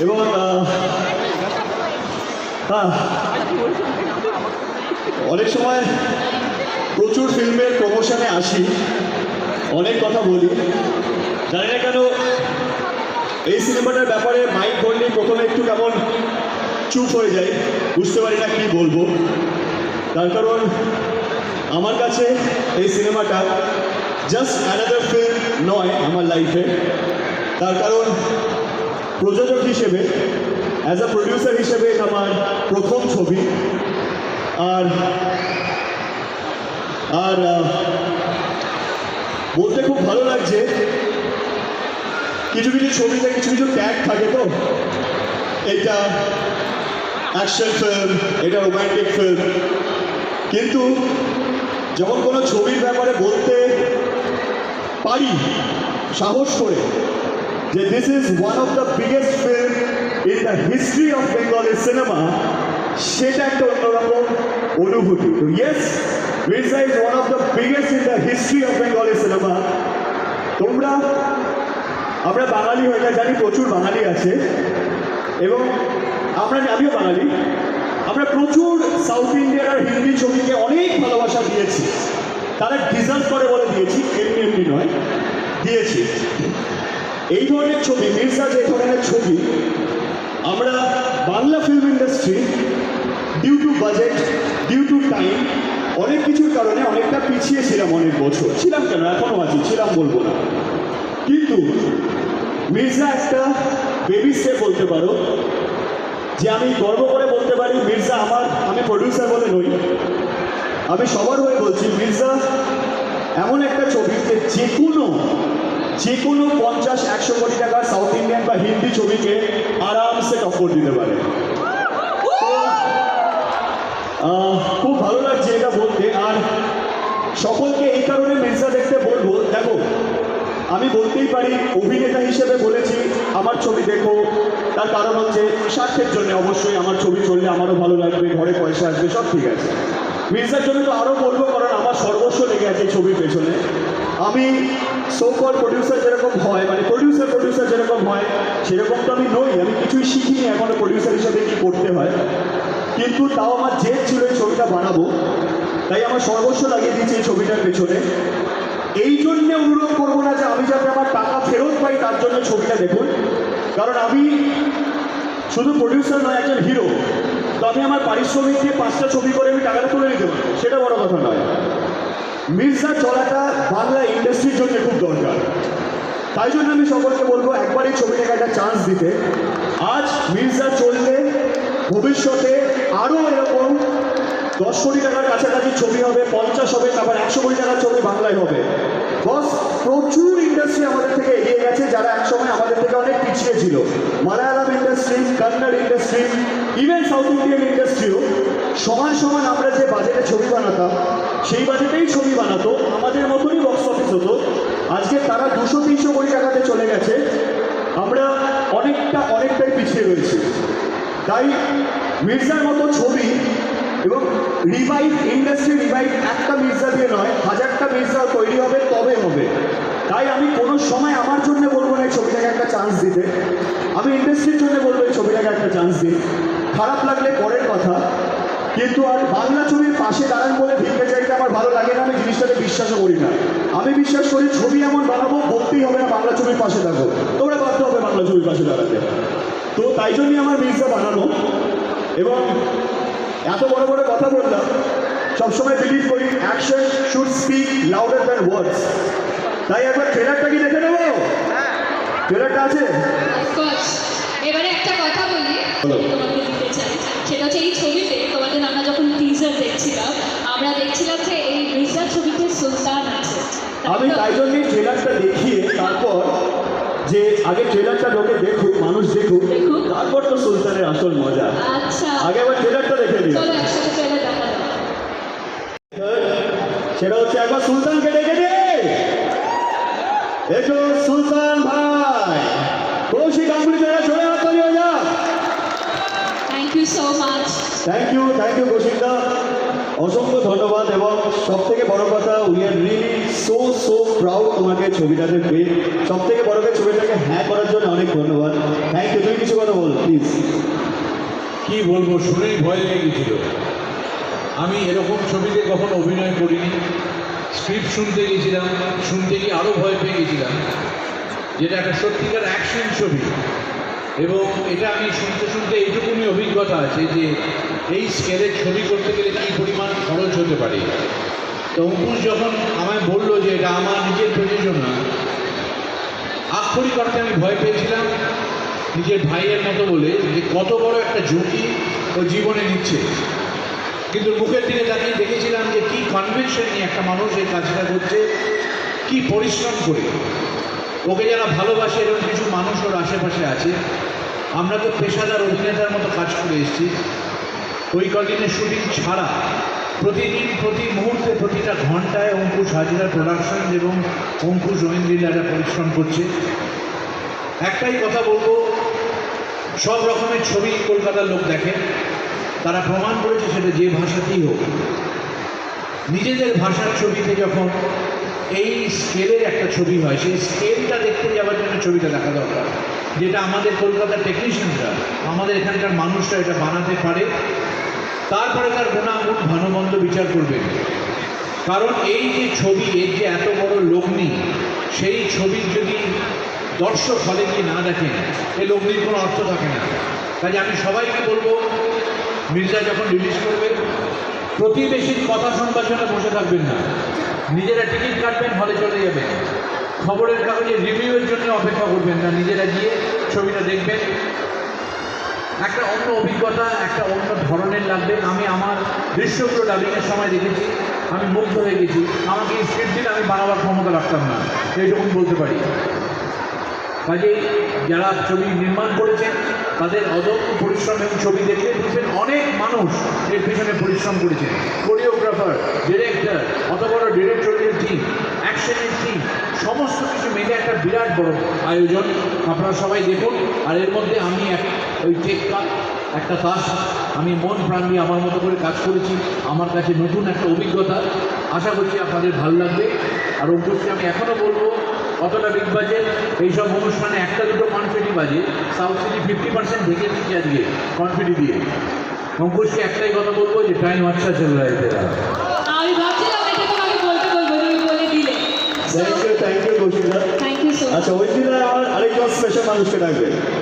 এবং হ্যাঁ। অনেক সময় প্রচুর ফিল্মের প্রমোশনে আসি। অনেক কথা বলি। জানি না কেন এই সিনেমাটার ব্যাপারে মাইক বললেই প্রথমে একটু কেমন চুপ হয়ে যাই। বুঝতে পারি না কী বলব। তার কারণ আমার কাছে এই সিনেমাটা জাস্ট অ্যানাদার ফিল্ম নয় আমার লাইফে তার কারণ প্রযোজক হিসেবে অ্যাজ আ প্রডিউসার হিসেবে আমার প্রথম ছবি। আর আর বলতে খুব ভালো লাগছে, কিছু কিছু ছবিতে কিছু কিছু ট্যাগ থাকে তো? এটা অ্যাকশন ফিল্ম এটা রোম্যান্টিক ফিল্ম কিন্তু যখন কোনো ছবির ব্যাপারে বলতে পারি, সাহস করে যে this is one of the biggest film in the history of Bengali cinema সেটা একটা অন্যরকম অনুভূতি। তো yes Mirza is one of the biggest in the history of Bengali cinema তোমরা, আমরা বাঙালি হয়ে জানি প্রচুর বাঙালি আছে। এবং আমরা আমিও বাঙালি। আমরা প্রচুর সাউথ ইন্ডিয়ান আর হিন্দি ছবিকে অনেক ভালোবাসা দিয়েছি। তারা ডিজার্ভ করে বলে দিয়েছি, এমনি এমনি নয়, দিয়েছি। এই ধরনের ছবি, মির্জা যে ধরনের ছবি, আমরা Bangla film industry due to budget due to time অনেক কিছুর কারণে অনেকটা পিছিয়ে ছিলাম অনেক বছর। ছিলাম কেন? এখনও আছি, ছিলাম বলব না। কিন্তু মির্জা একটা বেবি স্টেপ বলতে পারো, যে আমি গর্ব করে বলতে পারি, মির্জা আমার, আমি প্রডিউসার বলে নই। আমি সবার হয়ে বলছি, মির্জা এমন একটা ছবি যে যে কোনো যে কোনো পঞ্চাশ, একশো কোটি টাকার সাউথ ইন্ডিয়ান বা হিন্দি ছবিকে আরামসে টক্কর দিতে পারে। খুব ভালো লাগছে এটা বলতে। আর সকলকে এই কারণে মির্জা দেখতে বলব, দেখো, আমি বলতেই পারি, অভিনেতা হিসেবে বলেছি, আমার ছবি দেখো। তার কারণ হচ্ছে স্বার্থের জন্য অবশ্যই আমার ছবি চললে আমারও ভালো লাগবে, ঘরে পয়সা আসবে, সব ঠিক আছে। মির্জার জন্য তো আরও বলব, কারণ আমার সর্বস্ব লেগে আছে ছবির পেছনে। আমি সোকল প্রডিউসার যেরকম হয় মানে প্রডিউসার প্রডিউসার যেরকম হয়, সেরকম তো আমি নই, আমি কিছুই শিখিনি এখনও প্রডিউসার হিসেবে কি করতে হয়। কিন্তু তাও আমার জেদ ছিল এই ছবিটা বানাবো, তাই আমার সর্বস্ব লাগিয়ে দিয়েছি এই ছবিটার পেছনে। এই জন্য অনুরোধ করব না যে আমি যাতে আমার টাকা ফেরত পাই, তার জন্য ছবিটা দেখুন। কারণ আমি শুধু প্রডিউসার নয়, একজন হিরো তো আমি আমার পারিশ্রমিক দিয়ে পাঁচটা ছবি করে আমি টাকাটা তুলে নিতে পারি সেটা বড় কথা নয়। মির্জা চলাটা বাংলা ইন্ডাস্ট্রির জন্য খুব দরকার। তাই জন্য আমি সকলকে বলব, একবার এই ছবিটাকে একটা চান্স দিতে। আজ মির্জা চললে ভবিষ্যতে আরও এরকম দশ কোটি টাকার কাছাকাছি ছবি হবে, পঞ্চাশ হবে, তারপর একশো কোটি টাকার ছবি বাংলায় হবে। বস প্রচুর ইন্ডাস্ট্রি আমাদের থেকে এগিয়ে গেছে, যারা একসময় আমাদের থেকে অনেক পিছিয়ে ছিল। Malayalam industry Kannada industry even south Indian ইন্ডাস্ট্রিও সমান সমান আমরা যে বাজেটে ছবি বানাতাম সেই বাজেটেই ছবি বানাতো, আমাদের মতনই বক্স অফিস হতো। আজকে তারা দুশো, তিনশো কোটি টাকাতে চলে গেছে। আমরা অনেকটা, অনেকটাই পিছিয়ে রয়েছি। তাই মির্জার মতো ছবি এবং রিভাইভ ইন্ডাস্ট্রি রিভাইভ একটা মির্জা দিয়ে নয়, হাজারটা মির্জা তৈরি হবে, তবে হবে। তাই আমি কোনো সময় আমার জন্য বলব না এই ছবিটাকে একটা চান্স দিতে। আমি ইন্ডাস্ট্রির জন্য বলব এই ছবিটাকে একটা চান্স দিন। খারাপ লাগলে পরের কথা। কিন্তু আর বাংলা ছবির পাশে দাঁড়ান বলে ভিক্ষে চাইতে আমার ভালো লাগে না আমি জিনিসটাকে বিশ্বাসও করি না। আমি বিশ্বাস করি ছবি এমন বানাবো বলতেই হবে না বাংলা ছবির পাশে থাকো তোমরা বাধ্য হবে বাংলা ছবির পাশে দাঁড়াতে। তো তাই জন্যই আমার মির্জা বানানো। এবং এত বড় বড় কথা বললাম সবসময় বিলিভ করি action should speak louder than words তাই একবার ট্রেলারটা কি দেখে নেব? ট্রেলারটা আছে? এবারে একটা কথা বলি সেটা হচ্ছে এই ছবিতে আমি তাই জন্যই ট্রেলারটা দেখিয়ে তারপর যে আগে ট্রেলারটা লোকে দেখুক মানুষ দেখুক। তারপর তো সুলতানের আসল মজা। আচ্ছা। আগে আবার ট্রেলারটা দেখে নিই যাক। সেটা হচ্ছে একবার সুলতানকে ডেকে দে। এসো সুলতান ভাই। কৌশিক গাঙ্গুলি যারা চলে হাত হয়ে যা thank you so much thank you thank you কৌশিকদা অসংখ্য ধন্যবাদ এবং সব থেকে বড় কথা we are really so so proud তোমাকে ছবিটাতে পেয়ে। সব থেকে বড় কথা, ছবিটাকে হ্যাঁ করার জন্য অনেক ধন্যবাদ। হ্যাঁ তুমি কিছু কথা বল প্লিজ কি বলব, শুনেই ভয় লেগে গেছিল। আমি এরকম ছবিতে কখনো অভিনয় করিনি। স্ক্রিপ্ট শুনতে গেছিলাম, শুনতে গিয়ে আরও ভয় পেয়ে গেছিলাম যেটা একটা সত্যিকার অ্যাকশন ছবি। এবং এটা আমি শুনতে শুনতে এইটুকুনি অভিজ্ঞতা আছে যে এই স্কেলে ছবি করতে গেলে কী পরিমাণ খরচ হতে পারে? তো অঙ্কুশ যখন আমায় বলল যে এটা আমার নিজের প্রযোজনা আক্ষরিক অর্থে আমি ভয় পেয়েছিলাম নিজের ভাইয়ের মতো বলে যে কত বড় একটা ঝুঁকি ও জীবনে নিচ্ছে। কিন্তু মুখের দিকে তাকিয়ে দেখেছিলাম যে কি কনভেনশন নিয়ে একটা মানুষ এই কাজটা করছে, কি পরিশ্রম করে। ওকে যারা ভালোবাসে এরকম কিছু মানুষ ওর আশেপাশে আছে, আমরা তো পেশাদার অভিনেতার মতো কাজ করে এসেছি। ওই কদিনের শুটিং ছাড়া প্রতিদিন, প্রতি মুহূর্তে, প্রতিটা ঘন্টায় অঙ্কুশ হাজিরা প্রোডাকশন এবং অঙ্কুশ ঐন্দ্রিলারা পরিশ্রম করছে। একটাই কথা বলব, সব রকমের ছবি কলকাতার লোক দেখে। তারা প্রমাণ করেছে সেটা যে ভাষাতেই হোক। নিজেদের ভাষার ছবিতে যখন এই স্কেলের একটা ছবি হয়, সেই স্কেলটা দেখতে যাওয়ার জন্য ছবিটা দেখা দরকার। যেটা আমাদের কলকাতার টেকনিশিয়ানরা আমাদের এখানকার মানুষরা এটা বানাতে পারে। তারপরে তার গুণাগুণ ভালোমন্দ বিচার করবেন কারণ এই যে ছবি এর যে এত বড় লগ্নি, সেই ছবির যদি দর্শক হলে কি না দেখেন এই লগ্নির কোনো অর্থ থাকে না। কাজে আমি সবাইকে বলব, মির্জা যখন রিলিজ করবে, প্রতিবেশীর কথা শুনবার বসে থাকবেন না। নিজেরা টিকিট কাটবেন হলে চলে যাবেন। খবরের কাগজে রিভিউয়ের জন্য অপেক্ষা করবেন না। নিজেরা গিয়ে ছবিটা দেখবেন। একটা অন্য অভিজ্ঞতা, একটা অন্য ধরনের লাগবে। আমি আমার দৃশ্যগুলো ডাবিংয়ের সময় দেখেছি, আমি মুগ্ধ হয়ে গেছি। আমাকে স্ক্রিপ্ট দিলে আমি বানাবার ক্ষমতা রাখতাম না। এইটুকুন বলতে পারি। কাজেই যারা ছবি নির্মাণ করেছেন তাদের অদম্য পরিশ্রম এবং ছবি দেখলে বুঝবেন অনেক মানুষ এর পেছনে পরিশ্রম করেছেন কোরিওগ্রাফার ডিরেক্টর অত বড় ডিরেক্টরের টিম অ্যাকশনের টিম সমস্ত কিছু মিলে একটা বিরাট বড় আয়োজন। আপনারা সবাই দেখুন, আর এর মধ্যে আমি এক, ওই টেক একটা তাস আমি মন প্রাণ দিয়ে আমার মতো করে কাজ করেছি। আমার কাছে নতুন একটা অভিজ্ঞতা। আশা করছি আপনাদের ভালো লাগবে। আর অঙ্কুশকে আমি এখনও বলব কতটা বিগ বাজেট এইসব অনুষ্ঠানে একটা দুটো কনফিডি বাজে। সাউথ সিটি ফিফটি পার্সেন্ট ঢেকে দিচ্ছে আজকে কনফিডি দিয়ে। অঙ্কুশকে একটাই কথা বলব যে টাইম আচ্ছা চলে যায় থ্যাংক থ্যাংক ইউ আচ্ছা ওই আমার আরেকজন স্পেশাল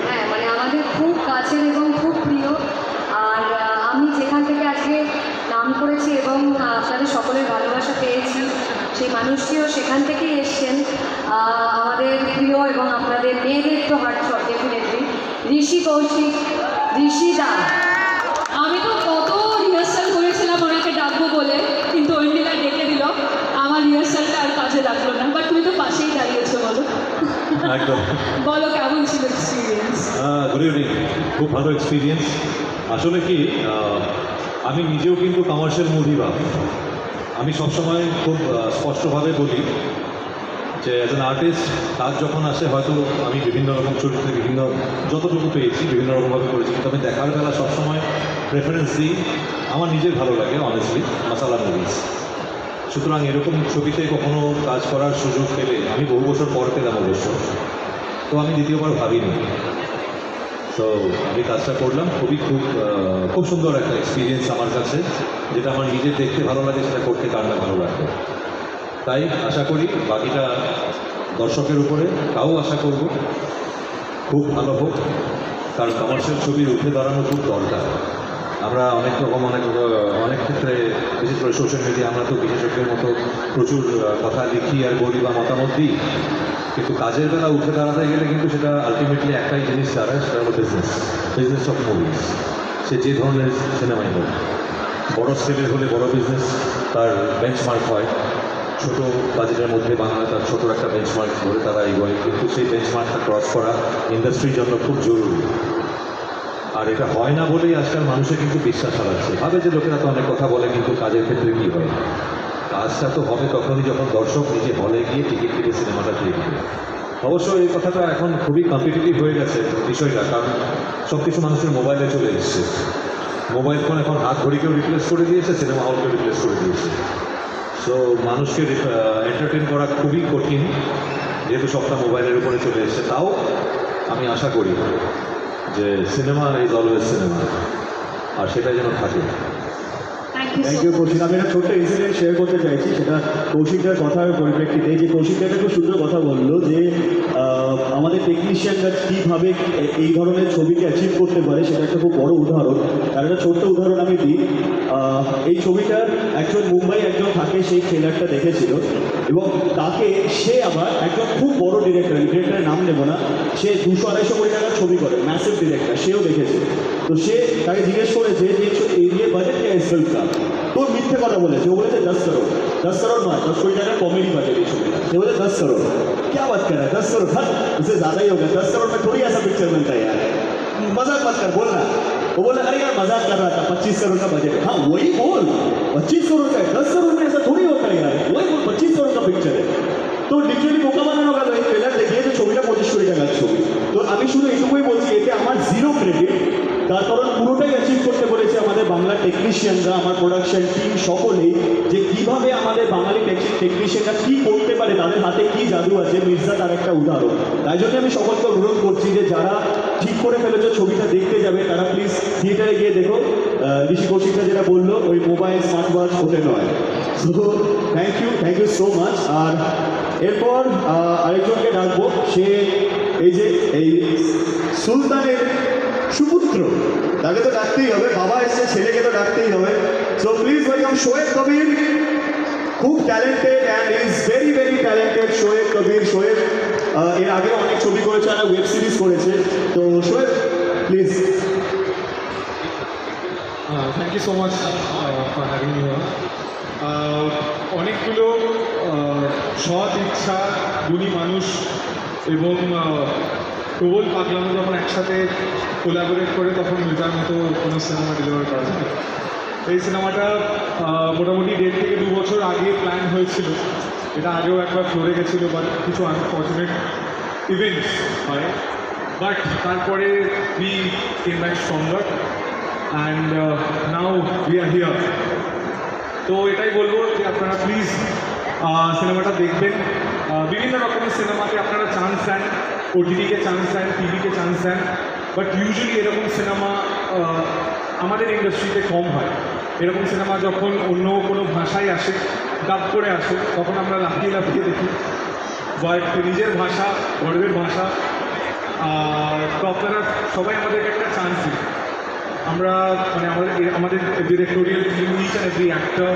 হ্যাঁ মানে আমাদের খুব কাছের এবং খুব প্রিয়। আর আমি থেকে আজকে নাম করেছি এবং সকলের ভালোবাসা পেয়েছি সেই মানুষটিও সেখান থেকেই এসছেন। ঋষি কৌশিক ঋষি দা আমি তো কত রিহার্সাল করেছিলাম ওনাকে ডাকবো বলে কিন্তু ঐন্দিলা ডেকে দিল। আমার রিহার্সালটা আর কাজে লাগল না। বাট তুমি তো পাশেই দাঁড়িয়েছো বলো। একদম। বলো কেমন ছিল এক্সপিরিয়েন্স গুড ইভিনিং খুব ভালো এক্সপিরিয়েন্স আসলে কি আমি নিজেও কিন্তু কমার্শিয়াল মুভি বা আমি সবসময় খুব স্পষ্টভাবে বলি যে অ্যাজ অ্যান আর্টিস্ট কাজ যখন আসে, হয়তো আমি বিভিন্ন রকম চরিত্রে বিভিন্ন, যতটুকু পেয়েছি, বিভিন্ন রকমভাবে করেছি কিন্তু আমি দেখার বেলা সবসময় প্রেফারেন্স দিই, আমার নিজের ভালো লাগে অনেস্টলি মাসালা মুভিস সুতরাং এরকম ছবিতে কখনো কাজ করার সুযোগ পেলে আমি বহু বছর পর পেলাম অবশ্য। তো আমি দ্বিতীয়বার ভাবিনি। তো আমি কাজটা করলাম, খুবই খুব খুব সুন্দর একটা এক্সপিরিয়েন্স আমার কাছে, যেটা আমার নিজের দেখতে ভালো লাগে, সেটা করতে কার ভালো লাগবে। তাই আশা করি বাকিটা দর্শকের উপরে, তাও আশা করব, খুব ভালো হোক, কারণ কমার্শিয়াল ছবির উঠে দাঁড়ানো খুব দরকার। আমরা অনেক রকম, অনেক অনেক ক্ষেত্রে, বিশেষ করে সোশ্যাল মিডিয়া আমরা তো বিশেষজ্ঞের মতো প্রচুর কথা লিখি আর বলি বা মতামত দিই। কিন্তু কাজের বেলা উঠে দাঁড়াতে গেলে কিন্তু সেটা আলটিমেটলি একটাই জিনিস দাঁড়ায়, সেটা হলো বিজনেস বিজনেস অফ মুভিজ সে যে ধরনের সিনেমাই হোক, বড় স্কেলের হলে বড় বিজনেস তার বেঞ্চমার্ক হয়। ছোট বাজেটের মধ্যে বাংলা তার ছোট একটা বেঞ্চমার্ক ধরে তারা এগোয়। কিন্তু সেই বেঞ্চমার্কটা ক্রস করা ইন্ডাস্ট্রির জন্য খুব জরুরি। আর এটা হয় না বলেই আজকাল মানুষের কিন্তু বিশ্বাস হারাচ্ছে। ভাবে যে লোকেরা তো অনেক কথা বলে, কিন্তু কাজের ক্ষেত্রে কী হয়? কাজটা তো হবে তখনই যখন দর্শক নিজে হলে গিয়ে টিকিট কেটে সিনেমাটা দেখবে অবশ্য এই কথাটা এখন খুবই কম্পিটিটিভ হয়ে গেছে বিষয়টা, কারণ সব কিছু মানুষের মোবাইলে চলে এসছে। মোবাইল ফোন এখন হাত ঘড়িকেও রিপ্লেস করে দিয়েছে সিনেমা হলকেও রিপ্লেস করে দিয়েছে। সো মানুষকে এন্টারটেন করা খুবই কঠিন, যেহেতু সবটা মোবাইলের উপরে চলে এসছে। তাও আমি আশা করি যে সিনেমা ইজ অলওয়েজ সিনেমা আর সেটা যেন থাকে। থ্যাংক ইউ কৌশিক আমি একটা ছোট্ট ইনসিডেন্ট শেয়ার করতে চাইছি, সেটা কৌশিকদার কথার পরিপ্রেক্ষিতে। যে কৌশিকদা একটা খুব সুন্দর কথা বলল যে আমাদের টেকনিশিয়ানরা কীভাবে এই ধরনের ছবিকে অ্যাচিভ করতে পারে, সেটা একটা খুব বড় উদাহরণ। তার একটা ছোট্ট উদাহরণ আমি দিই। এই ছবিটার একজন মুম্বাই একজন থাকে, সেই ট্রেলারটা দেখেছিল। এবং তাকে সে আবার একজন খুব বড় ডিরেক্টর ডিরেক্টরের নাম নেব না, সে দুশো আড়াইশো কোটি টাকার ছবি করে ম্যাসিভ ডিরেক্টর সেও দেখেছে। তো সে তাকে জিজ্ঞেস করেছে যে এরিয়ে বাজেট কে ইস ফিল্ম का তোর মিথ্যে কথা বলেছে ও বলেছে দশ করোড় দশ করোড় নয় দশ কোটি টাকার কমেডি বাজেট এই ছবিটা সে বলে দশ করোড় क्या बात कर रहा है दस करोड़ हद उससे ज्यादा ही होगा दस करोड़ में थोड़ी ऐसा पिक्चर बनता है यार मजाक मत कर बोल ना वो बोला अरे यार मजाक कर रहा था पच्चीस करोड़ का बजट हाँ वही बोल पच्चीस करोड़ का है दस करोड़ में ऐसा थोड़ी होता है यार वही बोल पच्चीस करोड़ का पिक्चर है তো লিটারালি বোকা বানানো গেল এই ট্রেলার দেখিয়ে যে ছবিটা পঁচিশ কোটি টাকার ছবি তো আমি শুধু এইটুকুই বলছি এতে আমার জিরো ক্রেডিট তার কারণ পুরোটাই অ্যাচিভ করতে পেরেছে আমাদের বাংলা টেকনিশিয়ানরা আমার প্রোডাকশন টিম সকলেই, যে কীভাবে আমাদের বাঙালি টেকনিশিয়ানরা কি করতে পারে, তাদের হাতে কি জাদু আছে, মির্জা তার একটা উদাহরণ। তাই জন্য আমি সকলকে অনুরোধ করছি যে যারা ঠিক করে ফেলেছে, ছবিটা দেখতে যাবে, তারা প্লিজ থিয়েটারে গিয়ে দেখো। ঋষি কৌশিকটা যেটা বলল, ওই মোবাইল স্মার্ট ওয়াচ ওঠে নয়। So thank you thank you so much আর এরপর আরেকজনকে ডাকবো, সে এই যে, এই সুলতানের সুপুত্র। তাকে তো ডাকতেই হবে বাবা এসছে ছেলেকে তো ডাকতেই হবে। So please welcome Shoaib Kabir. খুব talented and is very very talented Shoaib Kabir. Shoaib এর আগে অনেক ছবি করেছে আর ওয়েব সিরিজ করেছে। তো Shoaib please uh, for having me here. Uh, অনেকগুলো সৎ ইচ্ছা গুণী মানুষ এবং প্রবল পাগলামো যখন একসাথে কোলাবোরেট করে, তখন মির্জার মতো কোনো সিনেমা ডেলিভার করা যায়। এই সিনেমাটা মোটামুটি দেড় থেকে দু বছর আগে প্ল্যান হয়েছিল। এটা আগেও একবার ফ্লোরে গেছিল বাট কিছু আনফর্চুনেট ইভেন্টস হয়। বাট তারপরে we came back stronger and now we are here তো এটাই বলব যে আপনারা প্লিজ সিনেমাটা দেখবেন। বিভিন্ন রকমের সিনেমাকে আপনারা চান্স দেন। ওটিটিকে চান্স দেন টিভিকে চান্স দেন বাট ইউজুয়ালি এরকম সিনেমা আমাদের ইন্ডাস্ট্রিতে কম হয় এরকম সিনেমা যখন অন্য কোনো ভাষায় আসে ডাব করে আসে তখন আমরা লাফিয়ে লাফিয়ে দেখি বাট নিজের ভাষা গর্বের ভাষা তো আপনারা সবাই আমাদেরকে একটা চান্স দিন আমরা মানে আমাদের আমাদের directorial team each and actor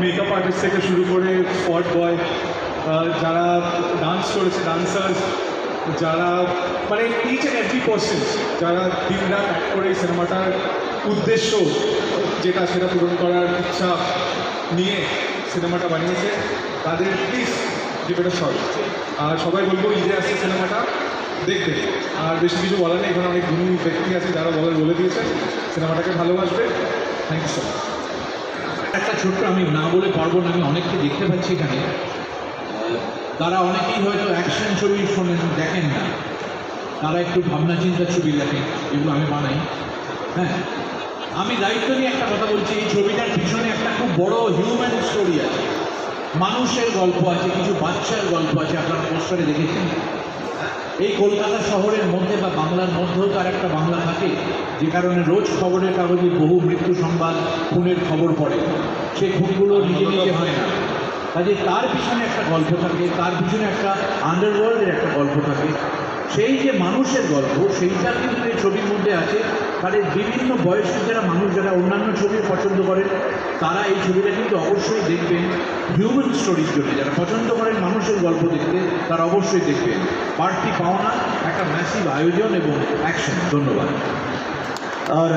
makeup artist থেকে শুরু করে স্পট বয় যারা ডান্স করেছে ডান্সার্স যারা মানে ইচ অ্যান্ড এভরি পার্সন যারা দিন রাত এক করে সিনেমাটার উদ্দেশ্য, যেটা সেটা পূরণ করার ইচ্ছা নিয়ে সিনেমাটা বানিয়েছে, তাদের প্লিজ যেটা সব আর সবাই বলব, ঈদে আসছে সিনেমাটা, দেখবে। আর বেশি কিছু বলার নেই, এখানে অনেক গুণী ব্যক্তি আছে যারা বলার বলে দিয়েছে, সিনেমাটাকে ভালোবাসবে। থ্যাংক ইউ সো একটা ছোট্ট আমি না বলে পারব না, আমি অনেককে দেখতে পাচ্ছি এখানে। তারা অনেকেই হয়তো অ্যাকশন ছবি শোনেন, দেখেন না। তারা একটু ভাবনা চিন্তার ছবি দেখেন যেগুলো আমি বানাই। হ্যাঁ? আমি দায়িত্ব নিয়ে একটা কথা বলছি, এই ছবিটার পিছনে একটা খুব বড় হিউম্যান স্টোরি আছে। মানুষের গল্প আছে, কিছু বাচ্চার গল্প আছে, আপনারা পোস্টারে দেখেছেন? এই কলকাতা শহরের মধ্যে বা বাংলার মধ্যেও তার একটা বাংলা থাকে, যে কারণে রোজ খবরের কাগজে বহু মৃত্যু সংবাদ, খুনের খবর পড়ে। সেই খুনগুলো নিজে নিজে হয় না। কাজে তার পিছনে একটা গল্প থাকে, তার পিছনে একটা আন্ডারওয়ার্ল্ডের একটা গল্প থাকে। সেই যে মানুষের গল্প, সেইটা কিন্তু এই ছবির মধ্যে আছে। তাদের বিভিন্ন বয়সের যারা মানুষ, যারা অন্যান্য ছবি পছন্দ করেন, তারা এই ছবিটা কিন্তু অবশ্যই দেখবেন। হিউম্যান স্টোরির জন্য, যারা পছন্দ করেন মানুষের গল্প দেখতে, তারা অবশ্যই দেখবেন। বাড়তি পাওনা, একটা ম্যাসিভ আয়োজন এবং অ্যাকশন ধন্যবাদ। আর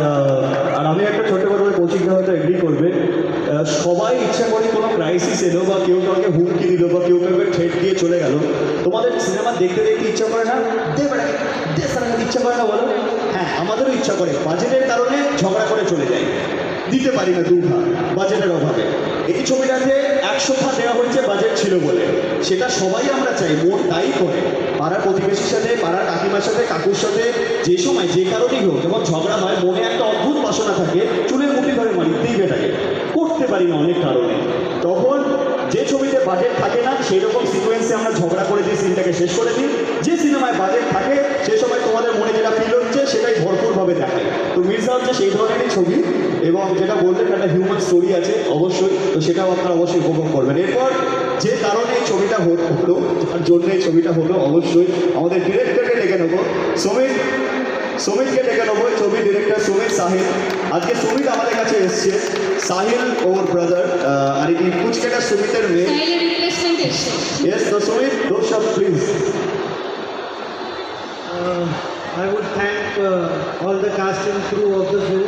আর আমি একটা ছোট বড় কোচিং হয়তো এগ্রি করবে সবাই ইচ্ছা করে কোনো ক্রাইসিস এলো বা কেউ কাউকে হুমকি দিল বা কেউ কাউকে ঠেট দিয়ে চলে গেল। তোমাদের সিনেমা দেখতে দেখতে ইচ্ছা করে না? দে ইচ্ছা করে না বলো? হ্যাঁ আমাদেরও ইচ্ছা করে। বাজেটের কারণে ঝগড়া করে চলে যাই দিতে পারি না দুধা বাজেটের অভাবে। এই ছবিটাতে একশো ফা দেওয়া হয়েছে বাজেট ছিল বলে। সেটা সবাই আমরা চাই, মন তাই করে। পাড়ার প্রতিবেশীর সাথে, পাড়ার কাকিমার সাথে, কাকুর সাথে, যে সময়, যে কারণেই হোক যখন ঝগড়া হয়, মনে একটা অদ্ভুত বাসনা থাকে, চুলের মুঠি ধরে মারি দিবেটাকে করতে পারি না অনেক কারণে। তখন যে ছবিতে বাজেট থাকে না সেই রকম সিকোয়েন্সে আমরা ঝগড়া করে দিয়ে সিনটাকে শেষ করে দিই। যে সিনেমায় বাজেট থাকে, সে সময় তোমাদের মনে যেটা ভরপুরভাবে থাকে তো মির্জা হচ্ছে সেই ধরনেরই ছবি এবং যেটা বললেন একটা হিউম্যান স্টোরি আছে অবশ্যই তো সেটাও আপনারা অবশ্যই উপভোগ করবেন। এরপর যে কারণে এই ছবিটা হলো তার জন্য এই ছবিটা হলো অবশ্যই আমাদের ডিরেক্টরকে ডেকে নেব। সমীর সমীরকে ডেকে নেব ছবি ডিরেক্টর সমীর সাহিল। আজকে সমীর আমাদের কাছে এসছে। সাহিল ওর ব্রাদার আর কি কুচকেটা সমীতের মেয়ে। Yes, so Sumit, those are please. Uh, I would thank uh, the cast and crew of the show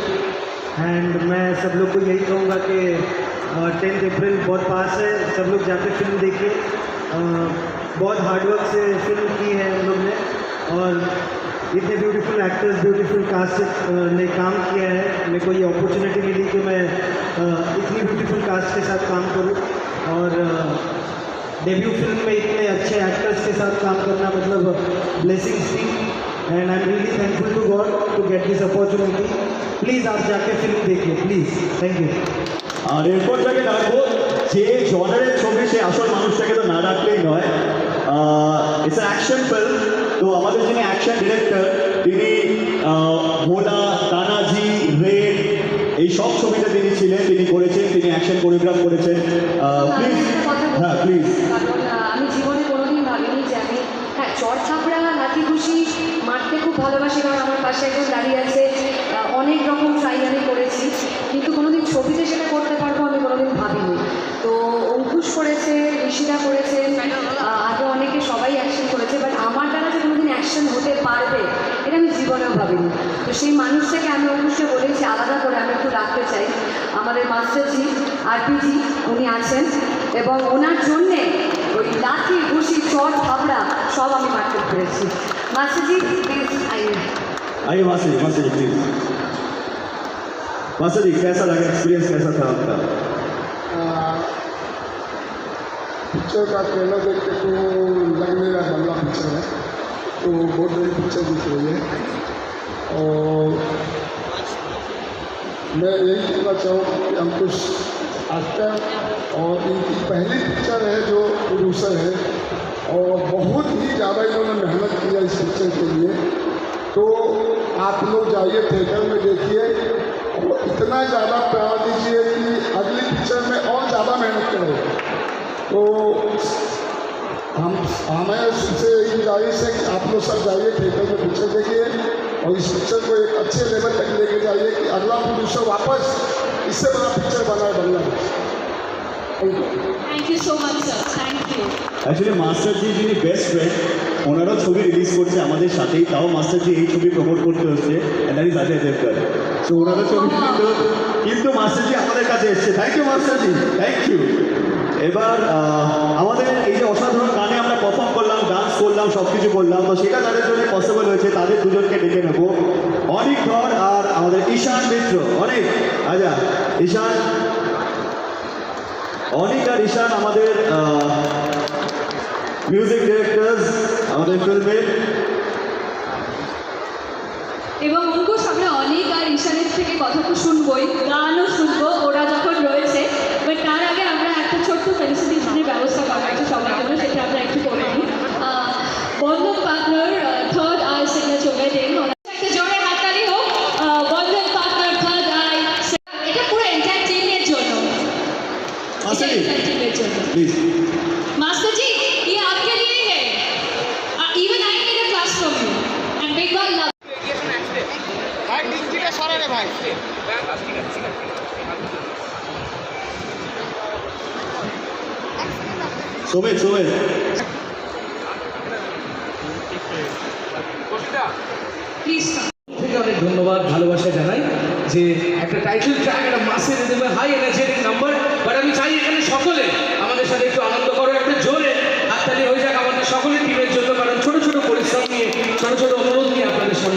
and मैं सब लोग को यही कहूँगा कि टेंथ अप्रैल बहुत पास है सब लोग जाके फ़िल्म देखिए। Uh, बहुत हार्डवर्क से फ़िल्म की है हम लोग ने। और इतने ब्यूटीफुल एक्टर्स ब्यूटीफुल कास्ट ने काम किया है। मेरे को ये अपॉर्चुनिटी मिली कि मैं uh, इतनी ब्यूटीफुल कास्ट के साथ काम करूँ। और uh, डेब्यू फ़िल्म में इतने अच्छे एक्टर्स के साथ काम करना मतलब ब्लेसिंग्स थी। and I am really thankful to God to get this opportunity please आप जाके फिल्म देखिए प्लीज़ थैंक यू আর এরপর যাকে ডাকবো যে জনারের ছবি সে আসল মানুষটাকে তো না ডাকলেই নয় ইটস অ্যাকশন ফিল্ম তো আমাদের যিনি অ্যাকশন ডিরেক্টর তিনি আহ, ভোলা তানাজি রেড এই সব ছবিতে তিনি ছিলেন তিনি করেছেন তিনি অ্যাকশন কোরিওগ্রাফ করেছেন প্লিজ হ্যাঁ প্লিজ কারণ আহ, আমি জীবনে থাপড়া নাতি খুশি মারতে খুব ভালোবাসি কারণ আমার পাশে একজন দাঁড়িয়ে আছে। অনেক রকম ট্রাই আমি করেছি, কিন্তু কোনোদিন ছবিতে সেটা করতে পারব আমি কোনোদিন ভাবিনি। তো অঙ্কুশ করেছে ঋষিতা করেছে আরও অনেকে সবাই অ্যাকশন করেছে বাট আমার দ্বারা যে কোনোদিন অ্যাকশন হতে পারবে, এটা আমি জীবনেও ভাবিনি। তো সেই মানুষটাকে আমি অঙ্কুশকে বলেছি, আলাদা করে আমি একটু রাখতে চাই। আমাদের মাস্টারজি আরপিজি উনি আছেন এবং ওনার জন্যে ওই লাঠি ঘুষি চট থাবড়া সব আমি মারতে পেরেছি মাস্টারজি প্লিজ আই आइए वहाँ से वहाँ से प्लीज वहाँ से कैसा लगा एक्सपीरियंस कैसा था आपका पिक्चर का ट्रेलर देख के तो लग नहीं रहा बंगला पिक्चर है तो बहुत बड़ी पिक्चर दिख रही है और मैं यही कहना चाहूँगा कि अंकुश एक्टर और इनकी पहली पिक्चर है जो प्रोड्यूसर है और बहुत ही ज़्यादा इन्होंने मेहनत किया इस पिक्चर के लिए। तो आप लोग जाइए थिएटर में देखिए। और इतना ज़्यादा प्यार दीजिए कि अगली पिक्चर में और ज़्यादा मेहनत करें। तो हम हमें उनसे यही गुजारिश है कि आप लोग सब जाइए थिएटर में पिक्चर देखिए। और इस पिक्चर को एक अच्छे लेवल तक लेके जाइए कि अगला प्रोड्यूसर वापस इससे बड़ा पिक्चर बनाए बनना thank you so much sir thank you actually মাস্টারজি যিনি বেস্ট ফ্রেন্ড ওনারও ছবি রিলিজ করছে আমাদের সাথেই, তাও মাস্টারজি এই ছবি প্রমোট করতে হচ্ছে that is Ajay Devgan so ওনারও ছবি কিন্তু মাস্টারজি আমাদের কাছে এসছে। থ্যাংক ইউ মাস্টারজি থ্যাংক ইউ এবার আমাদের এই যে অসাধারণ গানে আমরা পারফর্ম করলাম ডান্স করলাম সব কিছু করলাম, তো সেটা যাদের জন্য পসিবল হয়েছে, তাদের দুজনকে ডেকে নেব। অনেক ধর আর আমাদের ঈশান মিত্র। অনেক আচ্ছা ঈশান। অনিক আর ঈশান আমাদের মিউজিক ডিরেক্টরস আমাদের ফিল্মের এবং অঙ্কুশ আমরা অনেক আর ঈশানের থেকে কথা তো শুনবোই গানও শুনব ওরা যখন রয়েছে বাট তার আগে আমরা একটা ছোট্ট ফেলিসিটেশনের ব্যবস্থা করা আছে সবার জন্য সেটা আমরা একটু করে নিই। Bandhan partner third eye signature wedding একটা জোরে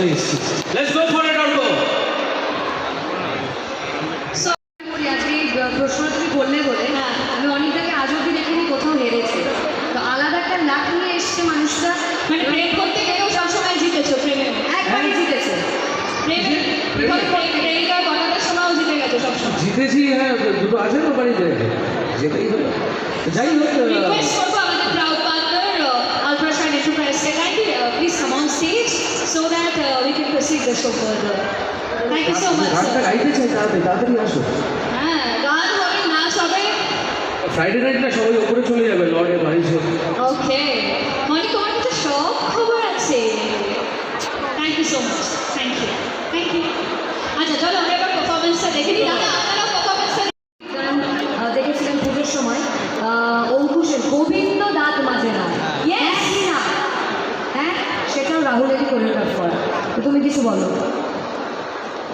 আপনাদের সামনে এসেছি লেটস গো ফর ইট অর্ক করি আজকে এই প্রশ্ন তুমি বললে বলে হ্যাঁ। আমি অনেকটাকে আজ অব্দি দেখিনি কোথাও হেরেছে তো আলাদা একটা লাখ নিয়ে এসছে মানুষটা মানে প্রেম করতে গেলেও সবসময় জিতেছো প্রেমে একবারই জিতেছে প্রেমে প্রেমিকা কথাটার সময়ও জিতে গেছো সবসময় জিতেছি হ্যাঁ দুটো আছে তো বাড়িতে যেতেই হলো যাই হোক রিকোয়েস্ট করব আমাদের proud partner ultrashine enterprise K kindly please come on stage so that we can proceed the show further thank you so much গানটা গাইতে চাই তাড়াতাড়ি তাড়াতাড়ি আসো। হ্যাঁ গান হবে নাচ হবে ফ্রাইডে নাইট না সবাই ওপরে চলে যাবে লর্ডে বাড়ি ওকে। মানে তোমার কাছে সব খবর আছে। Thank you so much thank you thank you আচ্ছা চলো আমরা এবার পারফরমেন্সটা দেখে নিই। দাদা আপনারা পারফরমেন্সটা দেখেছিলেন পুজোর সময় আহ, অঙ্কুশের গোবিন্দ দাঁত মাঝে না Yes! কি না হ্যাঁ সেটাও রাহুলেরই কোরিওগ্রাফ করা তো তুমি কিছু বলো।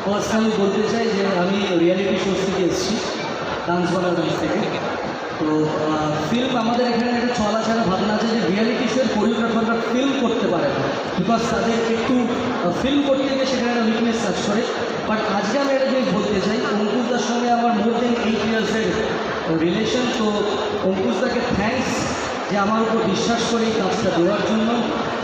ফার্স্ট আমি বলতে চাই যে আমি রিয়েলিটি শো থেকে এসেছি ডান্স বলার বাংলাদেশ থেকে। তো ফিল্ম আমাদের এখানে একটা চলা ছাড়া ভাবনা আছে যে রিয়েলিটি শোর কোরিওগ্রাফাররা ফিল্ম করতে পারে না। বিকজ তাদের একটু ফিল্ম করতে গিয়ে সেখানে একটা উইকনেস কাজ করে। বাট আজকে আমি একটা জিনিস বলতে চাই অঙ্কুশদার সঙ্গে আমার মোর দেন এইট ইয়ার্সের রিলেশন তো অঙ্কুশদাকে থ্যাঙ্কস যে আমার উপর বিশ্বাস করে এই কাজটা দেওয়ার জন্য।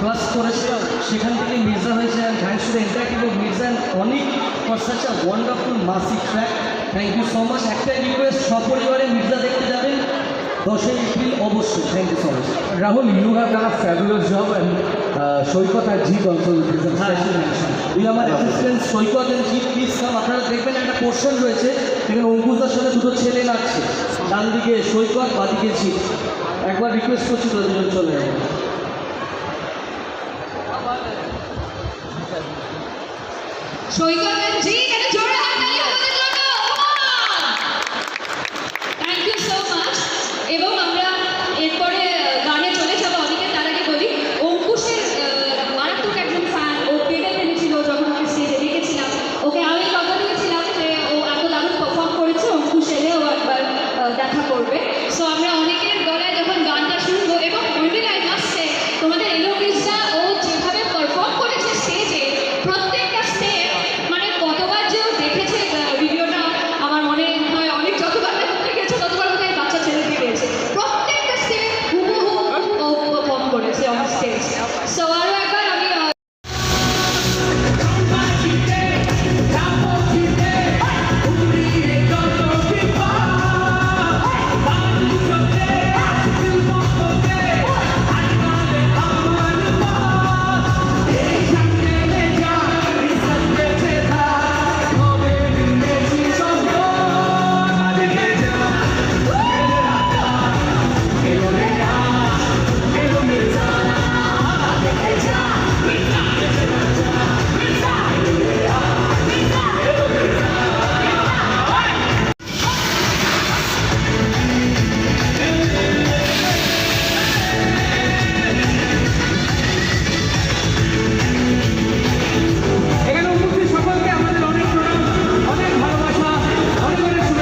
প্লাস করেছে সেখান থেকে মির্জা হয়েছে and thanks to the of Mirza and অনেক for such a wonderful music track thank you so much একটাই রিকোয়েস্ট সপরিবারে মির্জা দেখতে যাবেন। দশই এপ্রিল অবশ্যই। Thank you so much Rahul you have done a fabulous job and Saikat R Jeet also হ্যাঁ তুই আমার assistant Saikat and chief please come আপনারা দেখবেন একটা পোর্শন রয়েছে। এখানে অঙ্কুশদার সাথে দুটো ছেলে নাচছে ডান দিকে সৈকত বাদিকে চিফ একবার রিকোয়েস্ট করছি তো দুজন চলে যাবে। সৈকত জি